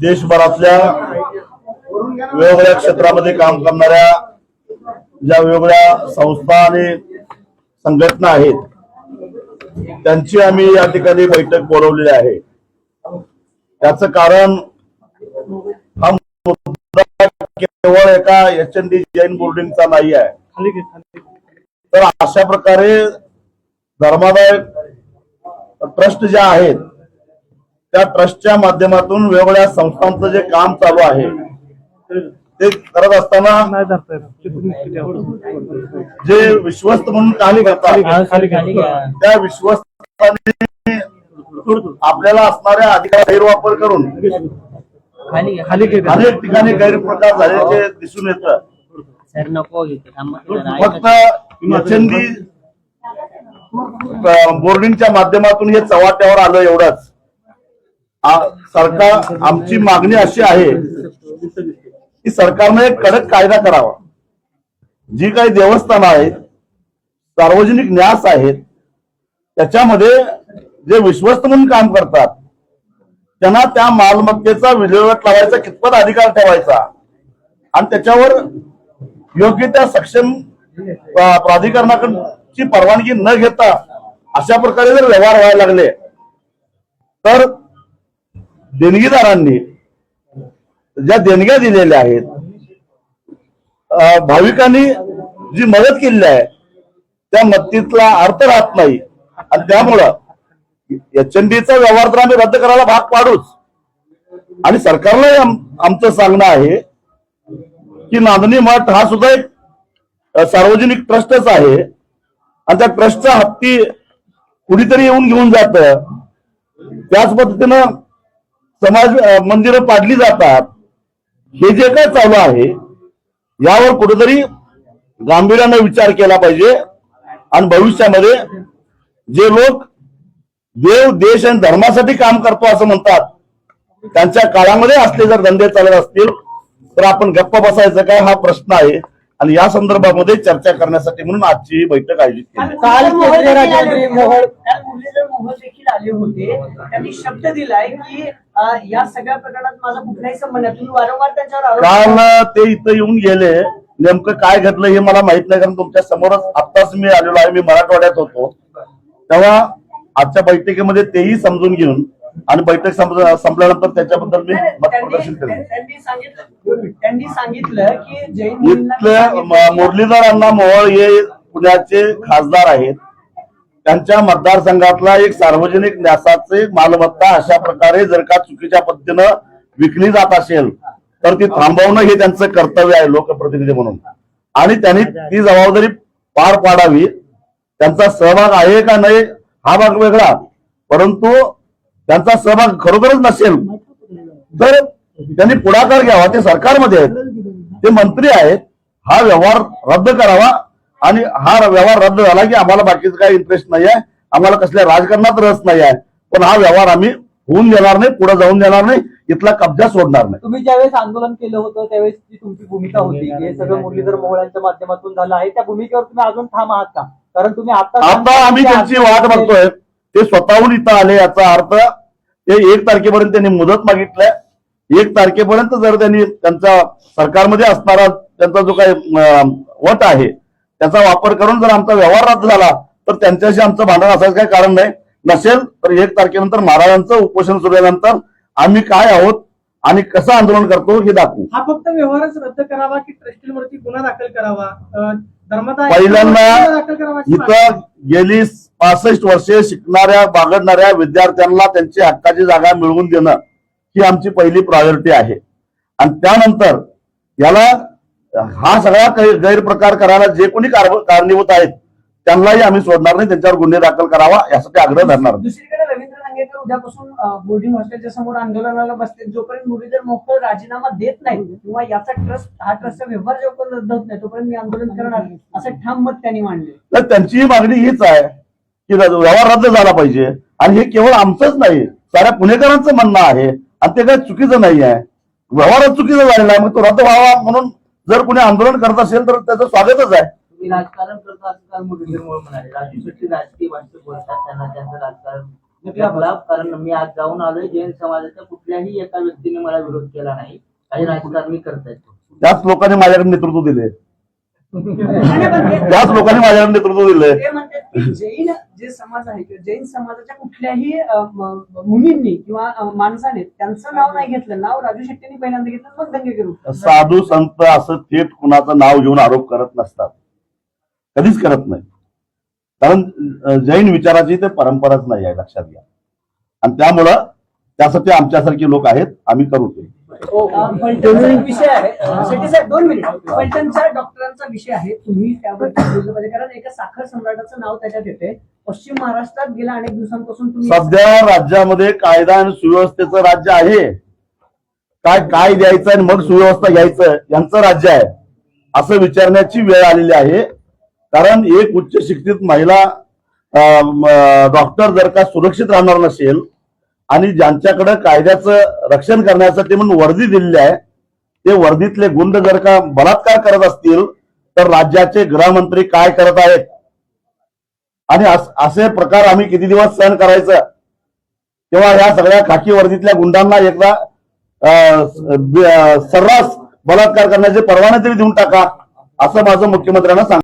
देशभरातल्या वेगवेगळ्या क्षेत्रामध्ये काम करणाऱ्या ज्या वेगवेगळ्या संस्था आणि संघटना आहेत त्यांची आम्ही या ठिकाणी बैठक बोलवलेली आहे. त्याचं कारण हा मुद्दा केवळ एका एच एन डी जैन बोर्डिंगचा नाही आहे. तर अशा प्रकारे धर्मादाय ट्रस्ट ज्या आहेत त्या ट्रस्टच्या माध्यमातून वेगवेगळ्या संस्थांचं जे काम चालू आहे ते करत असताना जे विश्वस्त म्हणून काम करतात त्या विश्वस्तांनी आपल्याला असणाऱ्या अधिकार गैरवापर करून अनेक ठिकाणी गैरप्रकार झाल्याचे दिसून येतं. फक्त बोर्डिंगच्या माध्यमातून हे चव्हाट्यावर आलं एवढंच. सरकार आमची मागणी अशी आहे की सरकारने एक कडक कायदा करावा. जी काही देवस्थानं आहेत सार्वजनिक न्यास आहेत त्याच्यामध्ये जे विश्वस्त म्हणून काम करतात त्यांना त्या मालमत्तेचा विल्हेवाट लावायचा कितपत अधिकार ठेवायचा आणि त्याच्यावर योग्य त्या सक्षम प्राधिकरणाकडची परवानगी न घेता अशा प्रकारे जर व्यवहार व्हायला लागले तर देणगीदारांनी ज्या देणग्या दिलेल्या आहेत भाविकांनी जी मदत केलेली आहे त्या मदतीतला अर्थ राहत नाही. आणि त्यामुळं एच एन डीचा व्यवहार तर आम्ही रद्द करायला भाग पाडूच. आणि सरकारला आमचं सांगणं आहे की नांदणी मठ हा सुद्धा एक सार्वजनिक ट्रस्टच आहे. आणि त्या ट्रस्टचा हत्ती कुणीतरी येऊन घेऊन जात. त्याच पद्धतीनं समाज मंदिरं पाडली जातात. हे जे काय चालू आहे यावर कुठेतरी गांभीर्यानं विचार केला पाहिजे. आणि भविष्यामध्ये जे लोक देव देश आणि धर्मासाठी काम करतो असं म्हणतात त्यांच्या काळामध्ये असले जर धंदे चालत असतील तर आपण गप्प बसायचं काय हा प्रश्न आहे. आणि या संदर्भामध्ये चर्चा करण्यासाठी म्हणून आजची ही बैठक आयोजित केली. काल मोहर देखील आले होते. त्यांनी शब्द दिलाय की या सगळ्या प्रकरणात माझा कुठलाही संबंध नाही. तुम्ही वारंवार त्यांच्यावर काल ते इथं येऊन गेले? नेमकं काय घडलं हे मला माहीत नाही कारण तुमच्या समोरच आत्ताच मी आलेलो आहे मी मराठवाड्यात होतो. तेव्हा आजच्या बैठकीमध्ये तेही समजून घेऊन आणि बैठक संप- संपल्यानंतर त्याच्याबद्दल मी मत प्रदर्शन करेन त्यांनी सांगितलं त्यांनी सांगितलं की जैन मुरलीधर अण्णा मोहोळ हे पुण्याचे खासदार आहेत. त्यांच्या मतदारसंघातला एक सार्वजनिक न्यासाचे मालमत्ता अशा प्रकारे जर का चुकीच्या पद्धतीनं विकली जात असेल तर ती थांबवणं हे त्यांचं कर्तव्य आहे लोकप्रतिनिधी म्हणून. आणि त्यांनी ती जबाबदारी पार पाडावी. त्यांचा सहभाग आहे का नाही हा भाग वेगळा. परंतु त्यांचा सहभाग खरोखरच नसेल तर त्यांनी पुढाकार घ्यावा. ते सरकारमध्ये आहेत. ते मंत्री आहेत. हा व्यवहार रद्द करावा. आणि हा व्यवहार रद्द झाला की आम्हाला बाकीचं काही इंटरेस्ट नाही आहे आम्हाला कसल्या राजकारणात रस नाही आहे पण हा व्यवहार आम्ही होऊन देणार नाही पुढे जाऊन देणार नाही इथला कब्जा सोडणार नाही. तुम्ही ज्यावेळेस आंदोलन केलं होतं त्यावेळेस जी तुमची भूमिका होती हे सगळं मुरलीधर मोहोळ्यांच्या माध्यमातून झालं आहे. त्या भूमिकेवर तुम्ही अजून ठाम आहात का? कारण तुम्ही आता आता आम्ही त्यांची वाट बघतोय. ते स्वतःहून इथं आले याचा अर्थ ते एक तारखेपर्यंत त्यांनी मुदत मागितलंय एक तारखेपर्यंत जर त्यांनी त्यांचा सरकारमध्ये असणारा त्यांचा जो काही वट आहे त्याचा वापर करून जर आमचा व्यवहार रद्द झाला तर त्यांच्याशी आमचं भांडण असायचं काही कारण नाही. नसेल तर एक तारखेनंतर महाराजांचं उपोषण सुरू झाल्यानंतर आम्ही काय आहोत आणि कसं आंदोलन करतो हे दाखवू. हा फक्त व्यवहारच रद्द करावा की ट्रस्टीवरती गुन्हा दाखल करावा? पहिल्यांदा इथं गेली पासष्ट वर्षे शिकणाऱ्या बागडणाऱ्या विद्यार्थ्यांना त्यांची हक्काची जागा मिळवून देणं ही आमची पहिली प्रायोरिटी आहे. आणि त्यानंतर याला हा सगळा गैरप्रकार करायला जे कोणी कार- कारणीभूत आहेत त्यांनाही आम्ही सोडणार नाही त्यांच्यावर गुन्हे दाखल करावा यासाठी आग्रह धरणार. दुसरीकडे रवींद्र नांगेकर उद्यापासून बोर्डिंग हॉस्टेलच्या समोर आंदोलनाला बसते जोपर्यंत मुरलीधर मोहोळ राजीनामा देत नाही किंवा याचा ट्रस्ट हा ट्रस्टचा व्यवहार जोपर्यंत रद्द होत नाही तोपर्यंत मी आंदोलन करणार असं ठाम मत त्यांनी मांडले. तर त्यांचीही मागणी हीच आहे की व्यवहार रद्द झाला पाहिजे आणि हे केवळ आमचंच नाही साऱ्या पुणेकरांचं म्हणणं आहे आणि ते काही चुकीचं नाही आहे. व्यवहारच चुकीचा झालेला आहे मग तो रद्द व्हावा म्हणून जर कोणी आंदोलन करत असेल तर त्याचं स्वागतच आहे. तुम्ही राजकारण करता असं काल मुरलीधर मोहोळ म्हणाले. राजू शेट्टी राजकीय भाषेत बोलतात त्यांना त्यांचं राजकारण कारण मी आज जाऊन आलोय जैन समाजाच्या कुठल्याही एका व्यक्तीने मला विरोध केला नाही. काही राजकारणी करतायत. त्याच लोकांनी माझ्याकडे नेतृत्व दिले त्याच लोकांनी माझ्याकडे नेतृत्व दिले ते म्हणतात की जैन जे समाज आहे किंवा जैन समाजाच्या कुठल्याही अ, म- मुलींनी किंवा अ, माणसाने त्यांचं नाव नाही घेतलं नाव राजू शेट्टींनी पहिल्यांदा घेतलं मग दंगे करू साधू संत असं थेट कुणाचं नाव घेऊन आरोप करत नसतात. कधीच करत नाही कारण अं, जैन विचाराची ते परंपराच नाही आहे लक्षात घ्या. आणि त्यामुळं त्यासाठी आमच्यासारखे लोक आहेत आम्ही करू ते. विषय आहे. शेट्टी साहेब दोन मिनिट. फलटणच्या डॉक्टरांचा विषय आहे. तुम्ही त्यावर बोललं पाहिजे कारण एका साखर सम्राटाचं नाव त्याच्यात येते पश्चिम महाराष्ट्रात गेल्या अनेक दिवसांपासून तुम्ही सध्या राज्यामध्ये कायदा आणि सुव्यवस्थेचं राज्य आहे. काय काय द्यायचं आणि मग सुव्यवस्था घ्यायचं यांचं राज्य आहे. असं विचारण्याची वेळ आलेली आहे. कारण एक उच्च शिक्षित महिला डॉक्टर जर का सुरक्षित राहणार नसेल आणि ज्यांच्याकडे कायद्याचं रक्षण करण्यासाठी म्हणून वर्दी दिलेली आहे ते वर्दीतले गुंड जर का बलात्कार करत असतील तर राज्याचे गृहमंत्री काय करत आहेत? आणि असे प्रकार आम्ही किती दिवस सहन करायचं? तेव्हा या सगळ्या खाकी वर्दीतल्या गुंडांना एकदा अं, सर्रास बलात्कार करण्याचे परवाने तरी देऊन टाका असं माझं मुख्यमंत्र्यांना सांग